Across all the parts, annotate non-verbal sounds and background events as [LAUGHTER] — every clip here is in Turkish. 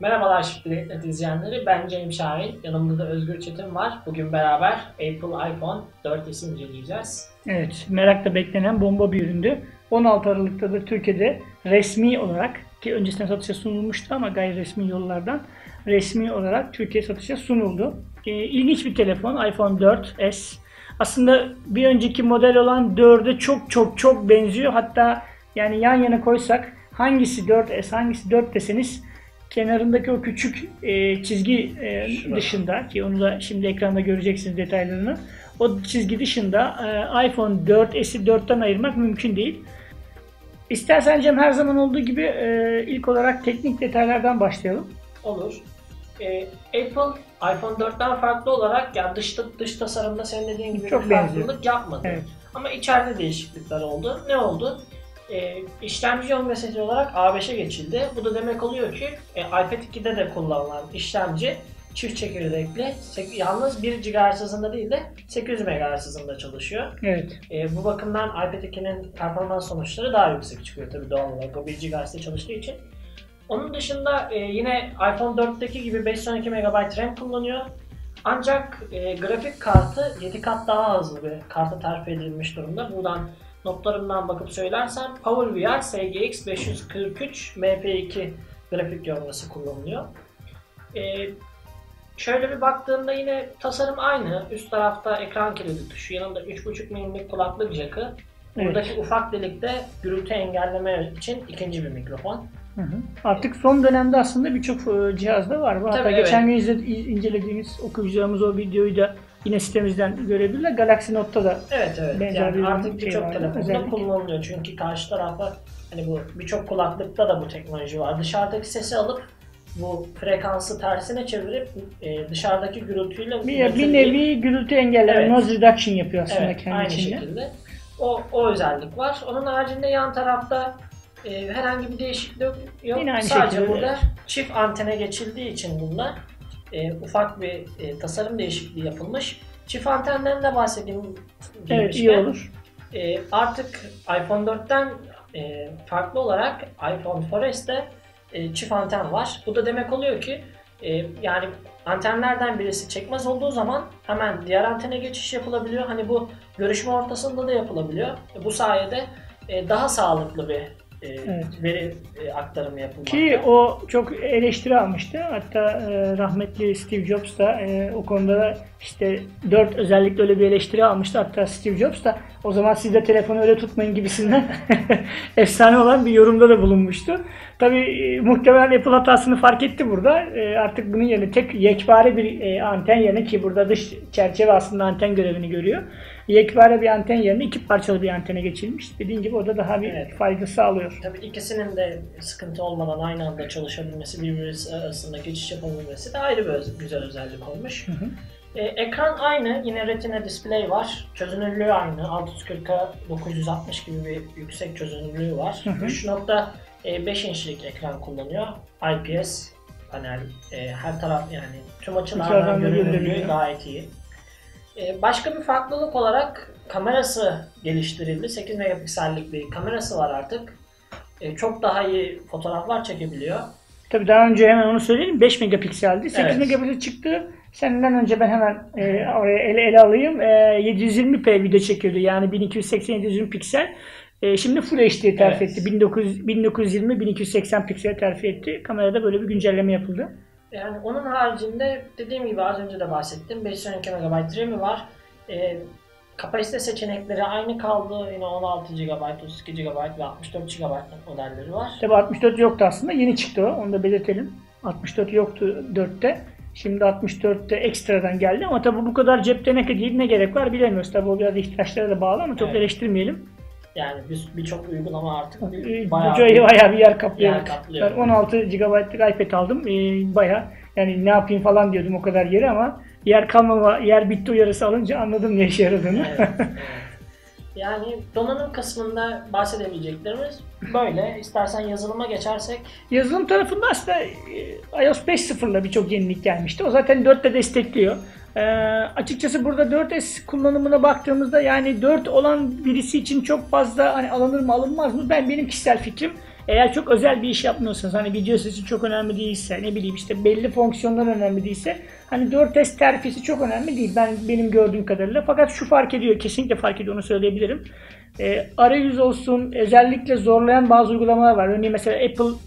Merhabalar Şifrenet izleyenleri. Ben Cem Şahin. Yanımda da Özgür Çetin var. Bugün beraber Apple iPhone 4s'i inceleyeceğiz. Evet, merakla beklenen bomba bir üründü. 16 Aralık'ta da Türkiye'de resmi olarak ki öncesinde satışa sunulmuştu ama gayri resmi yollardan resmi olarak Türkiye satışa sunuldu. Ee, ilginç bir telefon iPhone 4s. Aslında bir önceki model olan 4'e çok çok çok benziyor. Hatta yani yan yana koysak hangisi 4s hangisi 4 deseniz kenarındaki o küçük e, çizgi e, dışında ki onu da şimdi ekranda göreceksiniz detaylarını. O çizgi dışında e, iPhone 4s'i 4'ten ayırmak mümkün değil. İstersen Cem her zaman olduğu gibi e, ilk olarak teknik detaylardan başlayalım. Olur. Ee, Apple iPhone 4'ten farklı olarak yani dış, dış tasarımda senin dediğin gibi Çok bir benziyor. farklılık yapmadı. Evet. Ama içeride değişiklikler oldu. Ne oldu? Ee, işlemci yön mesajı olarak A5'e geçildi. Bu da demek oluyor ki e, iPad 2'de de kullanılan işlemci çift çekirdekli, yalnız 1 GHz hızında değil de 800 MHz hızında çalışıyor. Evet. E, bu bakımdan iPad 2'nin performans sonuçları daha yüksek çıkıyor tabii doğal olarak o 1 GHz'de çalıştığı için. Onun dışında e, yine iPhone 4'teki gibi 512 MB RAM kullanıyor. Ancak e, grafik kartı 7 kat daha hızlı bir karta terfi edilmiş durumda. Buradan notlarımdan bakıp söylersem PowerVR SGX 543 MP2 grafik görmesi kullanılıyor. E, Şöyle bir baktığımda yine tasarım aynı. Üst tarafta ekran kilidi tuşu, yanında 3.5 mm'lik kulaklık jackı. Buradaki ufak delikte gürültü engelleme için ikinci bir mikrofon. Hı hı. Artık son dönemde aslında birçok e, cihazda var. bu. Hatta Tabii, geçen evet. gün izle- incelediğimiz, okuyacağımız o videoyu da yine sitemizden görebilirler. Galaxy Note'ta da Evet evet. Benzer bir yani artık şey birçok telefonda özellik. kullanılıyor. Çünkü karşı tarafa hani bu birçok kulaklıkta da bu teknoloji var. Dışarıdaki sesi alıp bu frekansı tersine çevirip e, dışarıdaki gürültüyle bir, bir götürmeyi- nevi gürültü engelleme, Evet. noise reduction yapıyor aslında Evet, kendi aynı içinde. şekilde. O, o özellik var. Onun haricinde yan tarafta e, herhangi bir değişiklik yok. Yine aynı Sadece şekilde, burada çift antene geçildiği için bunlar e, ufak bir e, tasarım değişikliği yapılmış. Çift antenden de bahsedeyim. Evet iyi olur. E, artık iPhone 4'ten e, farklı olarak iPhone 4s'te e, çift anten var. Bu da demek oluyor ki e, yani antenlerden birisi çekmez olduğu zaman hemen diğer antene geçiş yapılabiliyor. Hani bu görüşme ortasında da yapılabiliyor. E, bu sayede e, daha sağlıklı bir e, Evet. veri e, aktarımı yapılmakta. Ki o çok eleştiri almıştı. Hatta e, rahmetli Steve Jobs da e, o konuda da işte 4 özellikle öyle bir eleştiri almıştı. Hatta Steve Jobs da o zaman siz de telefonu öyle tutmayın gibisinden [LAUGHS] efsane olan bir yorumda da bulunmuştu. Tabii e, muhtemelen Apple hatasını fark etti burada. E, artık bunun yerine tek yekpare bir e, anten yerine ki burada dış çerçeve aslında anten görevini görüyor. Yekpare bir anten yerine iki parçalı bir antene geçilmiş. Dediğim gibi o da daha bir Evet. fayda sağlıyor. Tabii ikisinin de sıkıntı olmadan aynı anda çalışabilmesi, birbiri arasında geçiş yapabilmesi de ayrı bir güzel özellik olmuş. Hı hı. Ee, ekran aynı, yine Retina display var. Çözünürlüğü aynı, 640'a 960 gibi bir yüksek çözünürlüğü var. Hı hı. 3.5 inçlik ekran kullanıyor. IPS panel, e, her taraf yani tüm açılardan görünürlüğü gayet iyi. Ee, başka bir farklılık olarak kamerası geliştirildi. 8 megapiksellik bir kamerası var artık. Ee, çok daha iyi fotoğraflar çekebiliyor. Tabii daha önce hemen onu söyleyeyim. 5 megapikseldi. 8 Evet. megapiksel çıktı. Senden önce ben hemen e, oraya ele, ele alayım. E, 720p video çekiyordu. Yani 1280 720 piksel. E, şimdi Full HD terfi Evet. etti. 1900, 1920 1280 piksel terfi etti. Kamerada böyle bir güncelleme yapıldı. Yani onun haricinde dediğim gibi az önce de bahsettim. 512 MB RAM'i var. Ee, kapasite seçenekleri aynı kaldı. Yine 16 GB, 32 GB ve 64 GB modelleri var. Tabii 64 yoktu aslında. Yeni çıktı o. Onu da belirtelim. 64 yoktu 4'te. Şimdi 64'te ekstradan geldi ama tabii bu kadar cepte ne, ne gerek var bilemiyoruz. Tabii o biraz ihtiyaçlara da bağlı ama çok Evet. eleştirmeyelim. Yani bir- birçok uygulama artık bir- Ee, bayağı Bayağı, bayağı bir yer kaplıyor. yer kaplıyor. Ben 16 GB'lık iPad aldım. Ee, bayağı yani ne yapayım falan diyordum o kadar yeri ama yer kalmama, yer bitti uyarısı alınca anladım ne işe yaradığını. Evet, evet. Yani donanım kısmında bahsedebileceklerimiz böyle. İstersen yazılıma geçersek Yazılım tarafında aslında e, iOS 5.0'la birçok yenilik gelmişti. O zaten 4'te destekliyor. Ee, açıkçası burada 4S kullanımına baktığımızda yani 4 olan birisi için çok fazla hani alınır mı alınmaz mı ben benim kişisel fikrim eğer çok özel bir iş yapmıyorsanız hani video sesi çok önemli değilse ne bileyim işte belli fonksiyonlar önemli değilse hani 4S terfisi çok önemli değil ben benim gördüğüm kadarıyla. Fakat şu fark ediyor kesinlikle fark ediyor onu söyleyebilirim. E, arayüz olsun özellikle zorlayan bazı uygulamalar var. Örneğin mesela Apple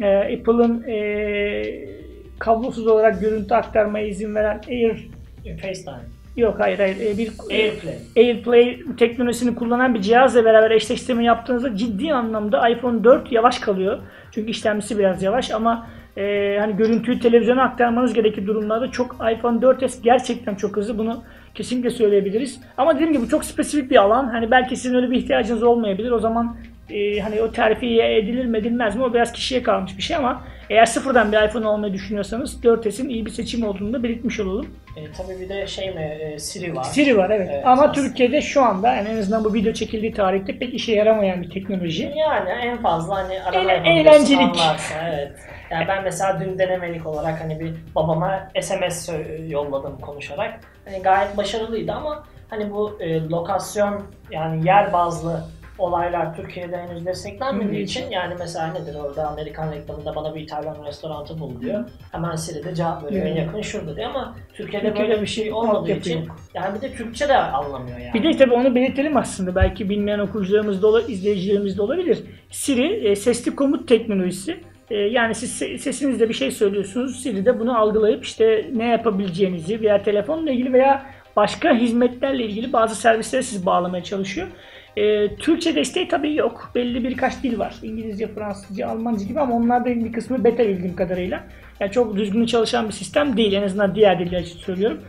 e, Apple'ın e, kablosuz olarak görüntü aktarmaya izin veren Air FaceTime. yok hayır hayır e, bir AirPlay. AirPlay teknolojisini kullanan bir cihazla beraber eşleştirme yaptığınızda ciddi anlamda iPhone 4 yavaş kalıyor. Çünkü işlemcisi biraz yavaş ama e, hani görüntüyü televizyona aktarmanız gerekir durumlarda çok iPhone 4s gerçekten çok hızlı. Bunu kesinlikle söyleyebiliriz. Ama dediğim gibi çok spesifik bir alan. Hani belki sizin öyle bir ihtiyacınız olmayabilir. O zaman e, hani o terfi edilir mi edilmez mi o biraz kişiye kalmış bir şey ama eğer sıfırdan bir iPhone almayı düşünüyorsanız 4S'in iyi bir seçim olduğunu da belirtmiş olalım. E, tabii bir de şey mi e, Siri var. Siri var evet. Evet, Ama aslında. Türkiye'de şu anda yani en azından bu video çekildiği tarihte pek işe yaramayan bir teknoloji. Yani en fazla hani Eğle- yapabiliyorsun, eğlencelik. anlarsa, evet. Yani ben mesela dün denemelik olarak hani bir babama SMS yolladım konuşarak. Hani gayet başarılıydı ama hani bu e, lokasyon yani yer bazlı olaylar Türkiye'de henüz desteklenmediği için yani mesela nedir orada Amerikan reklamında bana bir İtalyan restoranı bul diyor. Hemen Siri'de cevap veriyor Hı. en yakın şurada diyor ama Türkiye'de, Türkiye'de böyle bir şey olmadığı için yok. yani bir de Türkçe de anlamıyor yani. Bir de tabii onu belirtelim aslında. Belki bilmeyen okuyucularımız da ola- izleyicilerimiz de olabilir. Siri e, sesli komut teknolojisi. E, yani siz se- sesinizle bir şey söylüyorsunuz. Siri de bunu algılayıp işte ne yapabileceğinizi veya telefonla ilgili veya başka hizmetlerle ilgili bazı servislere sizi bağlamaya çalışıyor. E, Türkçe desteği tabii yok. Belli birkaç dil var. İngilizce, Fransızca, Almanca gibi ama onlardan bir kısmı beta bildiğim kadarıyla. Yani çok düzgün çalışan bir sistem değil. En azından diğer diller için söylüyorum.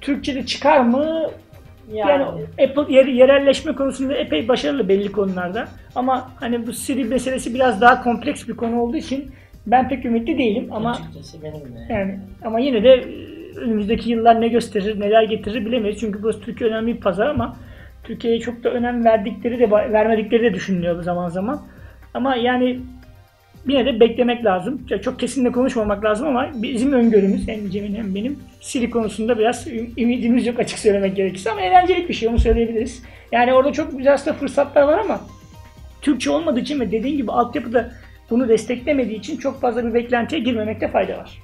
Türkçe'de çıkar mı yani, Apple yer, yerelleşme konusunda epey başarılı belli konularda. Ama hani bu Siri meselesi biraz daha kompleks bir konu olduğu için ben pek ümitli değilim ama Açıkçası benim de. yani ama yine de e, önümüzdeki yıllar ne gösterir, neler getirir bilemeyiz. Çünkü burası Türkiye önemli bir pazar ama Türkiye'ye çok da önem verdikleri de vermedikleri de düşünülüyor zaman zaman. Ama yani yine de beklemek lazım. Çok kesinlikle konuşmamak lazım ama bizim öngörümüz hem Cem'in hem benim Siri konusunda biraz ümidimiz yok açık söylemek gerekirse ama eğlenceli bir şey onu söyleyebiliriz. Yani orada çok güzel aslında fırsatlar var ama Türkçe olmadığı için ve dediğim gibi altyapıda bunu desteklemediği için çok fazla bir beklentiye girmemekte fayda var.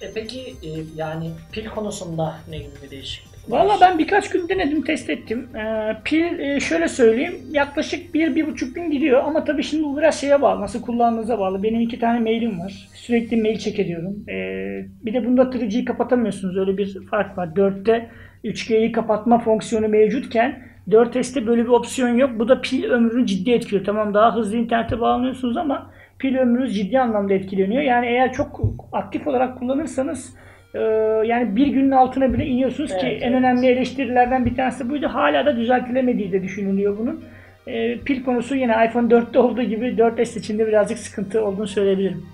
E peki e, yani pil konusunda ne gibi bir değişiklik var? Valla ben birkaç gün denedim, test ettim. Ee, pil e, şöyle söyleyeyim, yaklaşık bir, bir buçuk gün gidiyor ama tabii şimdi bu biraz şeye bağlı, nasıl kullandığınıza bağlı. Benim iki tane mailim var. Sürekli mail çek ediyorum. Ee, bir de bunda 3G'yi kapatamıyorsunuz, öyle bir fark var. 4'te 3G'yi kapatma fonksiyonu mevcutken 4S'te böyle bir opsiyon yok. Bu da pil ömrünü ciddi etkiliyor. Tamam daha hızlı internete bağlanıyorsunuz ama pil ömrünüz ciddi anlamda etkileniyor. Yani eğer çok aktif olarak kullanırsanız e, yani bir günün altına bile iniyorsunuz ki Evet, en evet. önemli eleştirilerden bir tanesi buydu. Hala da düzeltilemediği de düşünülüyor bunun. E, pil konusu yine iPhone 4'te olduğu gibi 4S içinde birazcık sıkıntı olduğunu söyleyebilirim.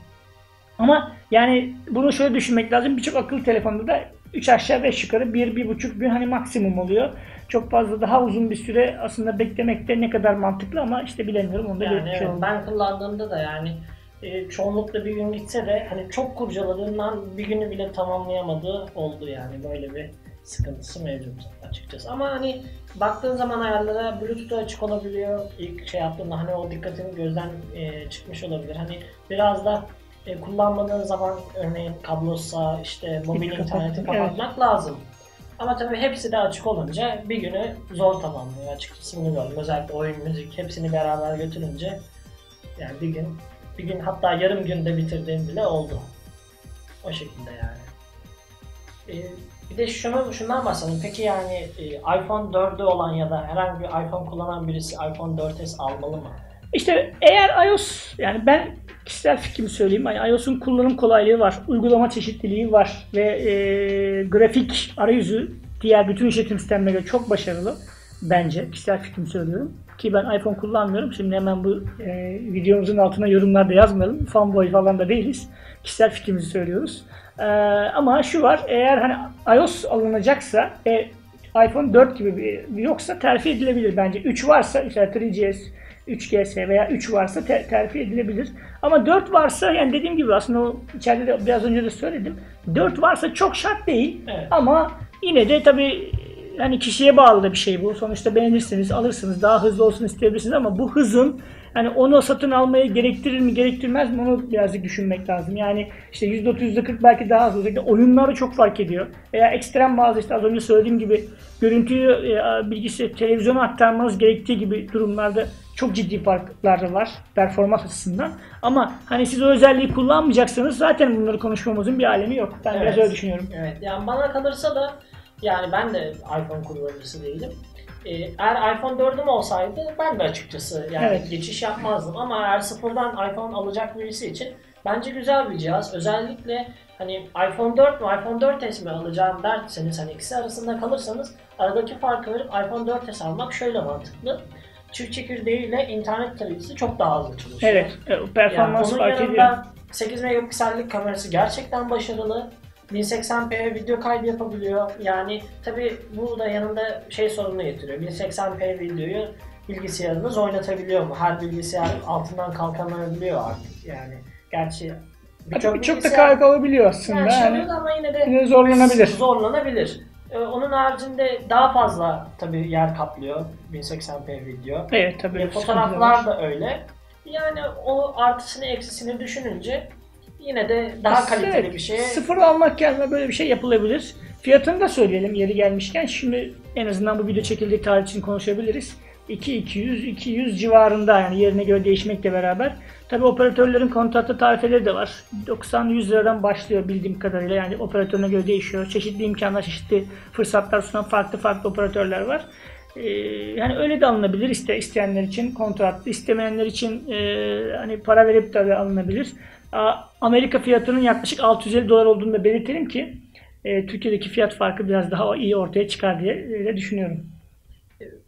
Ama yani bunu şöyle düşünmek lazım. Birçok akıllı telefonda da 3 aşağı 5 yukarı 1-1,5 gün hani maksimum oluyor. Çok fazla daha uzun bir süre aslında beklemek de ne kadar mantıklı ama işte bilemiyorum onu da Yani evet, ben kullandığımda da yani e, çoğunlukla bir gün gitse de hani çok kurcaladığından bir günü bile tamamlayamadığı oldu yani böyle bir sıkıntısı mevcut açıkçası. Ama hani baktığın zaman ayarlara Bluetooth'u açık olabiliyor. İlk şey yaptığında hani o dikkatin gözden e, çıkmış olabilir. Hani biraz da e, kullanmadığın zaman örneğin kablosa işte mobil interneti evet. kapatmak lazım. Ama tabii hepsi de açık olunca bir günü zor tamamlıyor açıkçası bunu gördüm. Özellikle oyun, müzik hepsini beraber götürünce yani bir gün bir gün hatta yarım günde bitirdiğim bile oldu. O şekilde yani. Ee, bir de şunu şundan bahsedelim. Peki yani e, iPhone 4'ü olan ya da herhangi bir iPhone kullanan birisi iPhone 4S almalı mı? İşte eğer iOS yani ben kişisel fikrimi söyleyeyim. Yani iOS'un kullanım kolaylığı var. Uygulama çeşitliliği var ve e, grafik arayüzü diğer bütün işletim sistemlerine çok başarılı bence. Kişisel fikrimi söylüyorum. Ki ben iPhone kullanmıyorum. Şimdi hemen bu e, videomuzun altına yorumlarda yazmayalım. Fanboy falan da değiliz. Kişisel fikrimizi söylüyoruz. E, ama şu var. Eğer hani iOS alınacaksa e, iPhone 4 gibi bir yoksa terfi edilebilir bence. 3 varsa işte 3GS 3GS veya 3 varsa te- terfi edilebilir. Ama 4 varsa yani dediğim gibi aslında o içeride de biraz önce de söyledim. 4 varsa çok şart değil. Evet. Ama yine de tabii hani kişiye bağlı da bir şey bu. Sonuçta beğenirsiniz, alırsınız, daha hızlı olsun isteyebilirsiniz ama bu hızın hani onu satın almayı gerektirir mi gerektirmez mi onu birazcık düşünmek lazım. Yani işte %30 %40 belki daha az olacak. Oyunları çok fark ediyor. Veya ekstrem bazı işte az önce söylediğim gibi görüntüyü e, bilgisi televizyona aktarmanız gerektiği gibi durumlarda çok ciddi farklar var performans açısından. Ama hani siz o özelliği kullanmayacaksanız zaten bunları konuşmamızın bir alemi yok. Ben biraz öyle düşünüyorum. Evet yani bana kalırsa da yani ben de iPhone kullanıcısı değilim. Ee, eğer iPhone 4'üm olsaydı ben de açıkçası yani Evet. geçiş yapmazdım ama eğer sıfırdan iPhone alacak birisi için bence güzel bir cihaz. Özellikle hani iPhone 4 mu iPhone 4S mi alacağım derseniz hani ikisi arasında kalırsanız aradaki farkı verip iPhone 4S almak şöyle mantıklı. Çift çekirdeğiyle internet tarayıcısı çok daha hızlı çalışıyor. Evet, e, performans Yani fark ediyor. yanında 8 megapiksellik kamerası gerçekten başarılı. 1080p video kaydı yapabiliyor. Yani tabi bu da yanında şey sorunu getiriyor. 1080p videoyu bilgisayarınız oynatabiliyor mu? Her bilgisayar altından kalkamayabiliyor artık yani. Gerçi Birçok çok da olabiliyor aslında. yani Yani ama yine de yine zorlanabilir. Zorlanabilir. Ee, Onun haricinde daha fazla tabi yer kaplıyor 1080p video. Evet tabii. E, var. fotoğraflar da öyle. Yani o artısını eksisini düşününce yine de daha kaliteli Evet, bir şeye Sıfır almak yerine böyle bir şey yapılabilir. Fiyatını da söyleyelim yeri gelmişken. Şimdi en azından bu video çekildiği tarih için konuşabiliriz. 2-200-200 civarında yani yerine göre değişmekle beraber. Tabi operatörlerin kontratlı tarifeleri de var. 90-100 liradan başlıyor bildiğim kadarıyla. Yani operatörüne göre değişiyor. Çeşitli imkanlar, çeşitli fırsatlar sunan farklı farklı operatörler var. Ee, yani öyle de alınabilir iste, isteyenler için kontratlı, istemeyenler için e, hani para verip tabii alınabilir. Amerika fiyatının yaklaşık 650 dolar olduğunu da belirtelim ki e, Türkiye'deki fiyat farkı biraz daha iyi ortaya çıkar diye de düşünüyorum.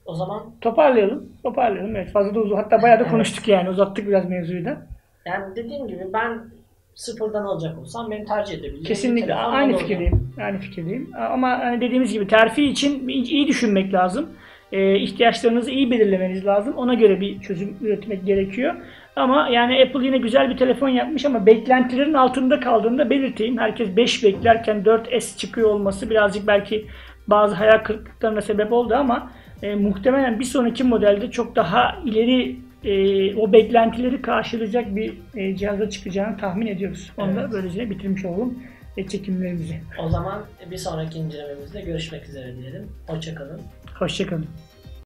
O zaman Toparlayalım. Toparlayalım. Evet fazla da uzun. Hatta bayağı da konuştuk yani. Uzattık biraz mevzuyu da. yani dediğim gibi ben sıfırdan alacak olsam benim tercih edebileceğim bir Kesinlikle aynı fikirdeyim. Aynı fikirdeyim. Ama hani dediğimiz gibi terfi için iyi düşünmek lazım. Ee, ihtiyaçlarınızı iyi belirlemeniz lazım. Ona göre bir çözüm üretmek gerekiyor. Ama yani Apple yine güzel bir telefon yapmış ama beklentilerin altında kaldığını da belirteyim. Herkes 5 beklerken 4S çıkıyor olması birazcık belki bazı hayal kırıklıklarına sebep oldu ama e, muhtemelen bir sonraki modelde çok daha ileri e, o beklentileri karşılayacak bir e, cihaza çıkacağını tahmin ediyoruz. Onu da Evet. böylece bitirmiş olalım e, çekimlerimizi. O zaman bir sonraki incelememizde görüşmek üzere diyelim. Hoşçakalın. Hoşçakalın.